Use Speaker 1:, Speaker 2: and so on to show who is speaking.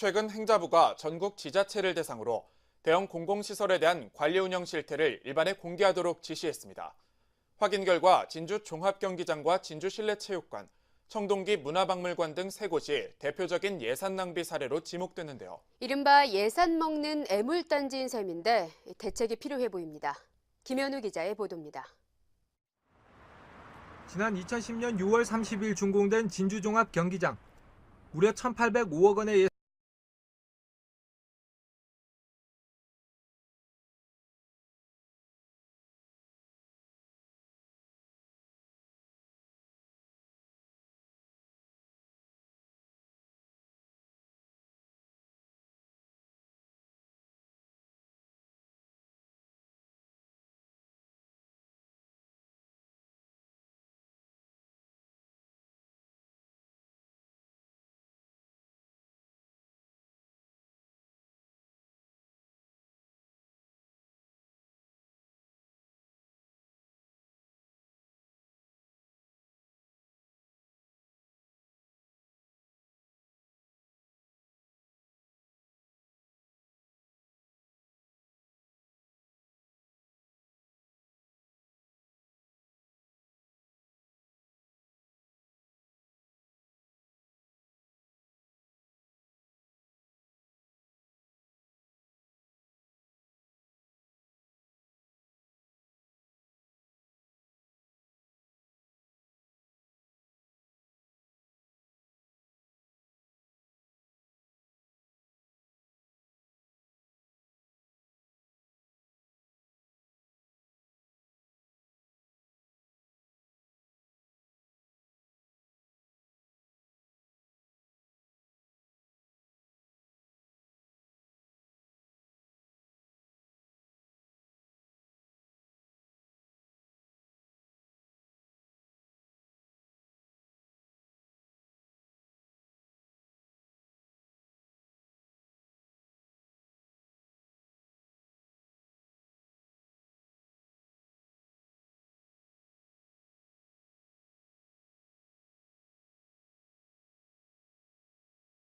Speaker 1: 최근 행자부가 전국 지자체를 대상으로 대형 공공시설에 대한 관리 운영 실태를 일반에 공개하도록 지시했습니다. 확인 결과 진주 종합경기장과 진주 실내체육관, 청동기 문화박물관 등 세 곳이 대표적인 예산 낭비 사례로 지목됐는데요.
Speaker 2: 이른바 예산 먹는 애물단지인 셈인데 대책이 필요해 보입니다. 김현우 기자의 보도입니다.
Speaker 3: 지난 2010년 6월 30일 준공된 진주종합 경기장. 무려 1,805억 원의 예산